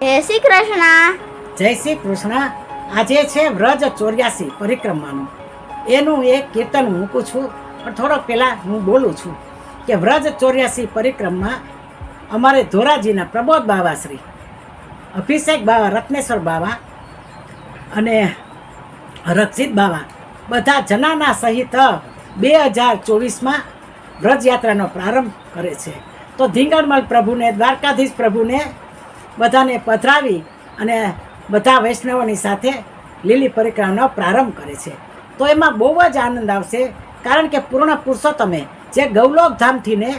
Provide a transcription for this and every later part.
જય શ્રી કૃષ્ણ. જય શ્રી કૃષ્ણ. આજે છે વ્રજ ચોર્યાસી પરિક્રમાનું. એનું એક કીર્તન મૂકું છું, પણ થોડોક પહેલાં હું બોલું છું કે વ્રજ ચોર્યાસી પરિક્રમા અમારે ધોરાજીના પ્રબોધ બાવા શ્રી, અભિષેક બાવા, રત્નેશ્વર બાવા અને રક્ષિત બાવા બધા જનાના સહિત બે હજાર ચોવીસમાં વ્રજયાત્રાનો પ્રારંભ કરે છે. તો ધીંગણમલ પ્રભુને, દ્વારકાધીશ પ્રભુને બધાને પધરાવી અને બધા વૈષ્ણવોની સાથે લીલી પરિક્રમાનો પ્રારંભ કરે છે. તો એમાં બહુ જ આનંદ આવશે, કારણ કે પૂર્ણ પુરુષોત્તમે જે ગૌલોક ધામથી ને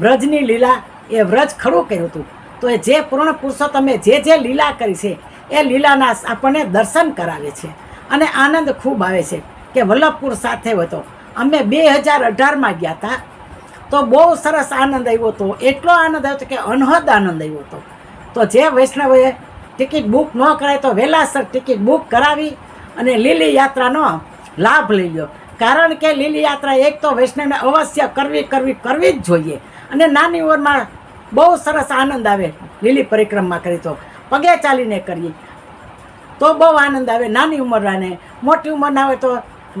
વ્રજની લીલા એ વ્રજ ખડું કર્યું હતું. તો એ જે પૂર્ણ પુરુષોત્તમે જે જે લીલા કરી છે, એ લીલાના આપણને દર્શન કરાવે છે. અને આનંદ ખૂબ આવે છે કે વલ્લભપુર સાથે હતો અમે બે હજાર અઢારમાં ગયા હતા. તો બહુ સરસ આનંદ આવ્યો હતો. એટલો આનંદ આવ્યો હતો કે અનહદ આનંદ આવ્યો હતો. તો જે વૈષ્ણવે ટિકિટ બુક ન કરાય તો વહેલાસર ટિકિટ બુક કરાવી અને લીલી યાત્રાનો લાભ લઈ લ્યો. કારણ કે લીલી યાત્રા એક તો વૈષ્ણવને અવશ્ય કરવી કરવી કરવી જ જોઈએ. અને નાની ઉંમરમાં બહુ સરસ આનંદ આવે લીલી પરિક્રમા કરી તો. પગે ચાલીને કરીએ. તો બહુ આનંદ આવે નાની ઉંમરવાને. મોટી ઉંમરના હોય તો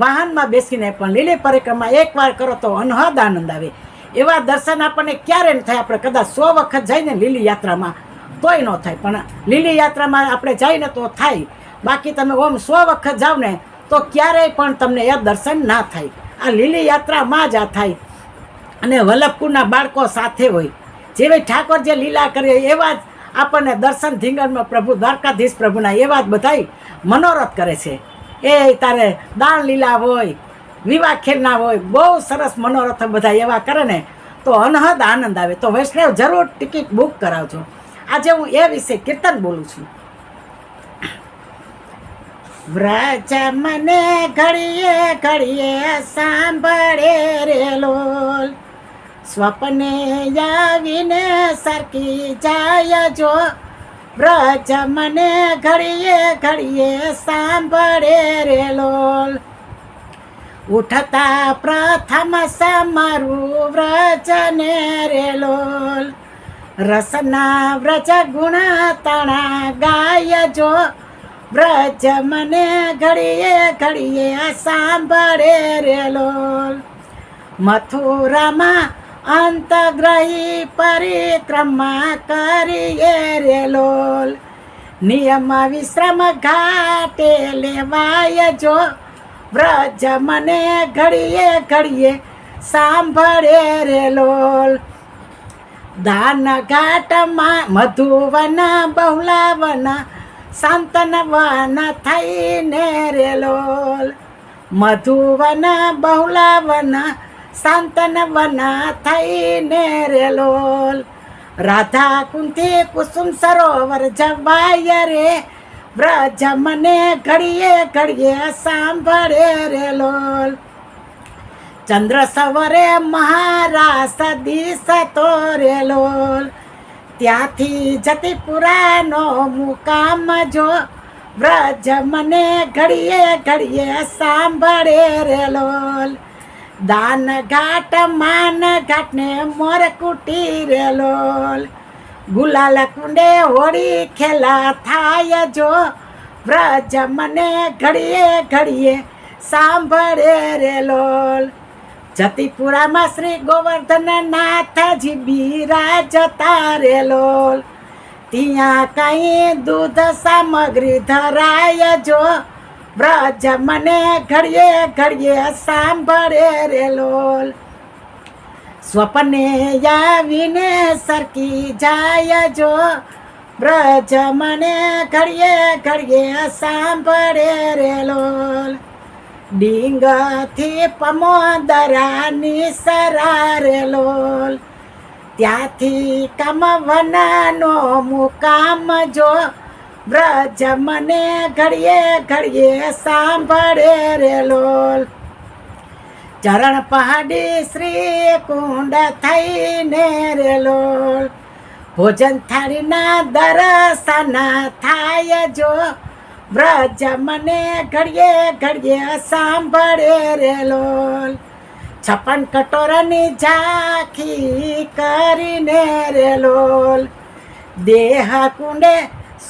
વાહનમાં બેસીને પણ લીલી પરિક્રમા એકવાર કરો તો અનહદ આનંદ આવે. એવા દર્શન આપણને ક્યારે થાય. આપણે કદાચ સો વખત જઈને લીલી યાત્રામાં તોય ન થાય. પણ લીલી યાત્રામાં આપણે જઈને તો થાય. બાકી તમે ઓમ સો વખત જાઓ ને, તો ક્યારેય પણ તમને એ દર્શન ના થાય. આ લીલી યાત્રામાં જ આ થાય. અને વલ્લભપુરના બાળકો સાથે હોય. જેવી ઠાકોર જે લીલા કરે એવા જ આપણને દર્શન ધીંગણમાં પ્રભુ દ્વારકાધીશ પ્રભુના એવા જ બધાય મનોરથ કરે છે. એ તારે દાણ લીલા હોય, વિવાહ ખેરના હોય, બહુ સરસ મનોરથ બધા એવા કરે ને, તો અનહદ આનંદ આવે. તો વૈષ્ણવ જરૂર ટિકિટ બુક કરાવજો. આજે હું એ વિશે કીર્તન બોલું છું. વ્રજ મને ઘડીએ ઘડીએ સાંભળે રે લોલ. સ્વપ્ને આવીને સરકી જાય જો. વ્રજ મને ઘડીએ ઘડીએ સાંભળે રે લોલ. ઉઠતા પ્રથમ સમારું વ્રજને રે લોલ. રસના વ્રજ ગુણ તણા ગાય જો વ્રજ મને ઘડીએ ઘડીએ સાંભળે રેલો મથુરામાં અંતગ્રહી પરિક્રમા કરીએ રેલોલ નિયમ વિશ્રમ ઘાટે લેવાય જો વ્રજ મને ઘડીએ ઘડીએ સાંભળે રે લોલ દાન ઘાટમાં મધુવન બહુલાવન શાંતન વન થઈને રે લોલ મધુવન બહુલાવન શાંતન વન થઈને રે લોલ રાધા કુંથી કુસુમ સરોવર જવાય રે વ્રજ મને ઘડીએ ઘડીએ સાંભળે રે લોલ ચંદ્ર સવરે મહારાસ દિશતો રે ત્યાંથી ત્યાંથી જતીપુરાનો મુકામ જો, વ્રજ મને ઘડીએ ઘડીએ સાંભળે રેલો દાન ઘાટ, માન ઘાટને મોર કુટી રેલો ગુલાલ કુંડે હોળી ખેલા થાય જો, વ્રજ મને ઘડીએ ઘડીએ સાંભળે રે લોલ. જતીપુરામાં શ્રી ગોવર્ધન નાથજી બિરાજતા રે લોલ ત્યાં કઈ દૂધ સામગ્રી ધરાય જો. વ્રજ મને ઘડીએ ઘડીએ સાંભળે રે સ્વપ્ને આવીને સરકી જાય જો. વ્રજ મને ઘડીએ ઘડીએ સાંભળે રે ડીંગથી પમોદરાની સરારે લોલ. ત્યાંથી કમવનાનો મુકામ જો વ્રજ મને ઘડીએ ઘડીએ સાંભળે રે લોલ. ચરણ પહાડી શ્રી કુંડ થઈને રે લોલ. ભોજન થાળીના દરસના થાય જો વ્રજ મને ઘડીએ ઘડીએ સાંભળે રે લોલ. છપ્પન કટોરાની ઝાંખી કરીને રે લોલ. દેહ કુંડે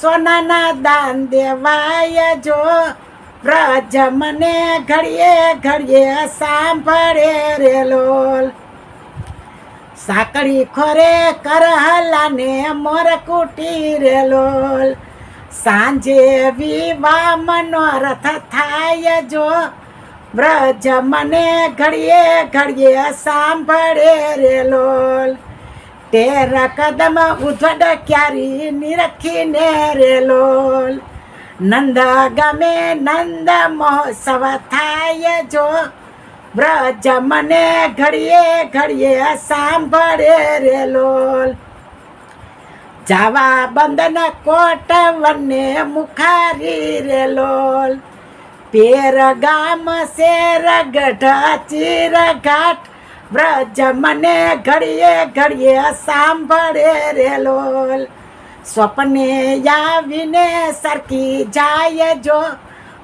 સોનાના દાન દેવાય જો. વ્રજ મને ઘડીએ ઘડીએ સાંભળે રે લોલ. સાકડી ખોરે કરહલાને મોર કુટી રે લોલ. સાંજે વિવા મનોરથ થાય જો. વ્રજ મને ઘડીએ ઘડીએ સાંભળે રે લોલ. તેરા કદમ ઉધડ ક્યારી નિરખીને રે લોલ. નંદ ગમે નંદ મહોત્સવ થાય જો. વ્રજ મને ઘડીએ ઘડીએ સાંભળે રે લોલ. જાવા બંધન કોટ વને મુખારી રે લોલ. પેર ગામ શેર ગઢ ચીર ઘાટ. વ્રજ મને ઘડીએ ઘડીએ સાંભળે રે લોલ. સ્વપ્ને આવીને સરકી જાય જો.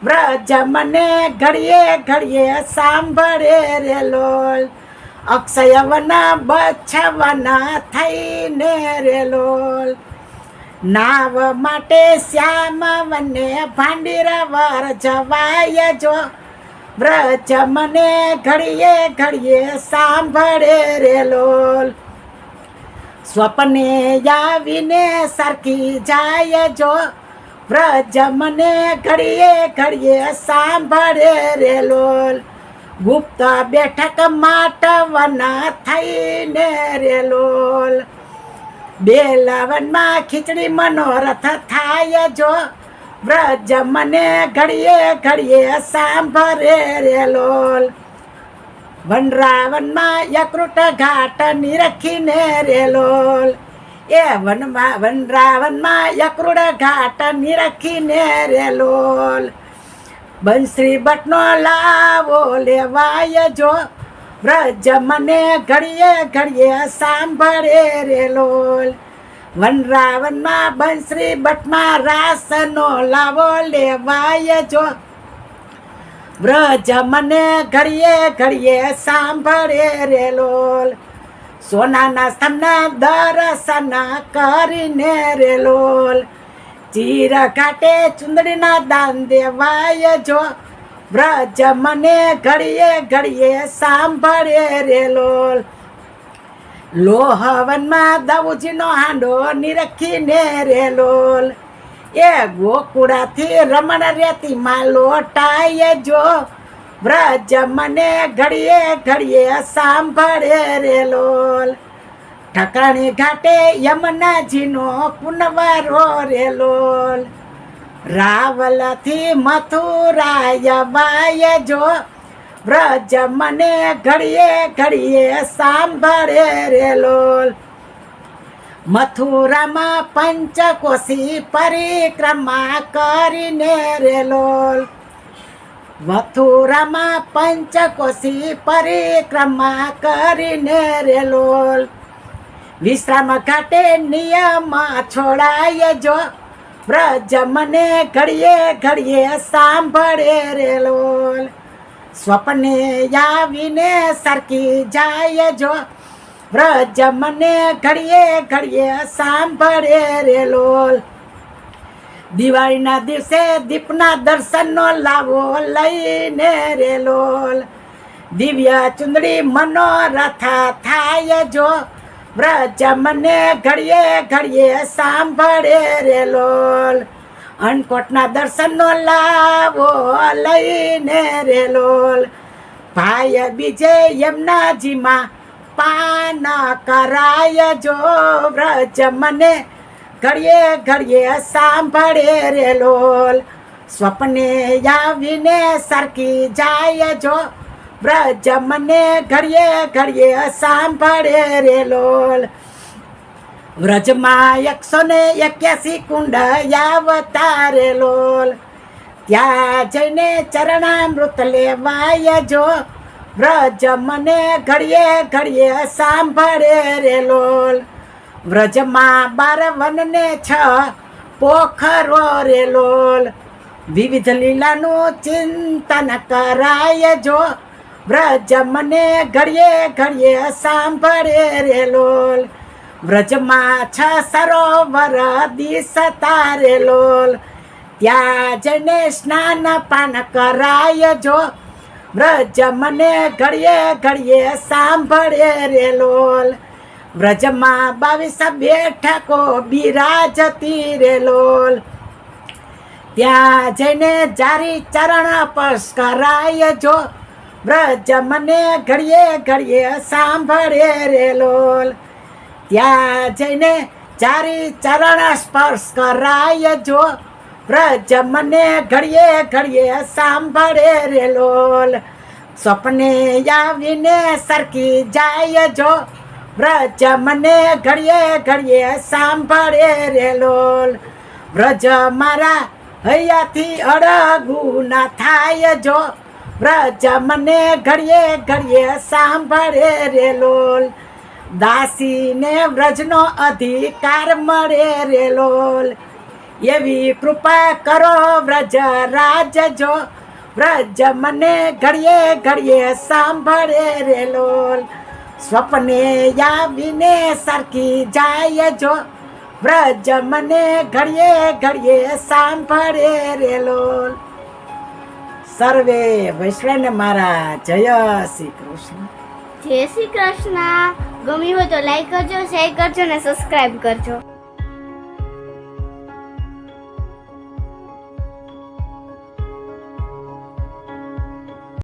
વ્રજ મને ઘડીએ ઘડીએ સાંભળે રે લોલ. અક્ષયવન બચ્છવના થઈને રેલોલ નાવ માટે શ્યામ વને ભાંડીરવર જવાય જો. વ્રજ મને ઘડીએ ઘડીએ સાંભળે રેલોલ સ્વપ્ને આવીને સરખી જાય જો. વ્રજ મને ઘડીએ ઘડીએ સાંભળે રે લોલ. ગુપ્ત બેઠક માટવના થઈને રે લોલ. બેલાવનમાં ખીચડી મનોરથ થાય જો. વ્રજ મને ઘડીએ ઘડીએ સાંભળે રે લોલ. વનરાવનમાં યકૃત ઘાટ નિરખીને રે એ વનમાં વનરાવનમાં યકૃત ઘાટ નિરખીને રે લોલ. બંશ્રી ભટ્ટનો લાવો, લેવાય જો. વ્રજ મને ઘડીએ ઘડીએ સાંભળે રે લોલ. વનરાવનમાં બંશ્રી ભટ્ટમાં રાસનો લાવો, લેવાય જો. વ્રજ મને ઘડીએ ઘડીએ સાંભળે રે લોલ. સોનાના સ્તંભના દર્શન કરીને રે લોલ. ચીર કાટે ચુંદડીના દાન દેવાય જો. વ્રજ મને ઘડીએ ઘડીએ સાંભળે રે લોલ. લોહવનમાં દઉજીનો હાંડો નિરખીને રે લોલ. એ ગોકુળાથી રમણ રેતીમાં લોટાય જો. વ્રજ મને ઘડીએ ઘડીએ સાંભળે રે લોલ. ઠકાણી ઘાટે યમુનાજીનો પુનવારો રે લોલ. રાવલથી મથુરાય વાય જો, વ્રજ મને ઘડીએ ઘડીએ સાંભળે રે લોલ. મથુરામાં પંચકોશી પરિક્રમા કરીને રે લોલ. મથુરામાં પંચકોશી પરિક્રમા કરીને રે લોલ. વિશ્રામ ઘાટે નિયમ છોડાય જો. વ્રજ મને ઘડીએ ઘડીએ સાંભળે રે સ્વપ્ને આવીને સરકી જાય જો. વ્રજ મને ઘડીએ ઘડીએ સાંભળે રે લોલ. દિવાળીના દિવસે દીપના દર્શનનો લાવો લઈને રે લોલ. દિવ્ય ચુંદડી મનોરથ થાય જો. વ્રજ મને ઘડીએ ઘડીએ સાંભળે રે લોલ. અન્નકોટના દર્શનનો લાવો લઈને રે લોલ. ભાઈ બીજે યમુનાજીમાં પાન કરાય જો વ્રજ મને ઘડીએ ઘડીએ સાંભળે રે લોલ. સ્વપ્ને આવીને સરકી જાય જો વ્રજ મને ઘડીએ ઘડીએ સાંભળે રે લોલ. વ્રજમાં એકસો ને એક્યાસી કુંડ યાવતારે લોલ. ત્યાં જઈને ચરણામૃત લેવાય જો. વ્રજ મને ઘડીએ ઘડીએ સાંભળે રે લોલ. વ્રજમાં બાર વનને છ પોખરો રે લોલ. વિવિધ લીલાનું ચિંતન કરાય જો. વ્રજ મને ઘડીએ ઘડીએ સાંભળે રે લોલ. વ્રજમાં છ સરોવર દિશતા રે લોલ. ત્યાં જઈને સ્નાન પાન કરાય જો. વ્રજ મને ઘડીએ ઘડીએ સાંભળે રે લોલ. વ્રજમાં બાવીસ બેઠકો બિરાજતી રે લોલ. ત્યાં જઈને જારી ચરણ પસ કરાય જો. વ્રજ મને ઘડીએ ઘડીએ સાંભળે રે લોલ. ત્યાં જઈને ચારી ચરણ સ્પર્શ કરાય જો. વ્રજ મને ઘડીએ ઘડીએ સાંભળે રે લોલ. સ્વપ્ને આવીને સરકી જાય જો. વ્રજ મને ઘડીએ ઘડીએ સાંભળે રે લોલ. વ્રજ મારા હૈયાથી અડગું ના થાય જો. વ્રજ મને ઘડીએ ઘડીએ સાંભળે રે લોલ. દાસીને વ્રજનો અધિકાર મળે રે લોલ. એવી કૃપા કરો વ્રજ રાજ જો વ્રજ મને ઘડીએ ઘડીએ સાંભળે રે લોલ. સ્વપ્ને આવીને સરકી જાય જો વ્રજ મને ઘડીએ ઘડીએ સાંભળે રે લોલ. સર્વે વૈષ્ણવ મારા જય શ્રી કૃષ્ણ. જય શ્રી કૃષ્ણ. ગમ્યું હોય તો લાઈક કરજો શેર કરજો અને સબસ્ક્રાઈબ કરજો.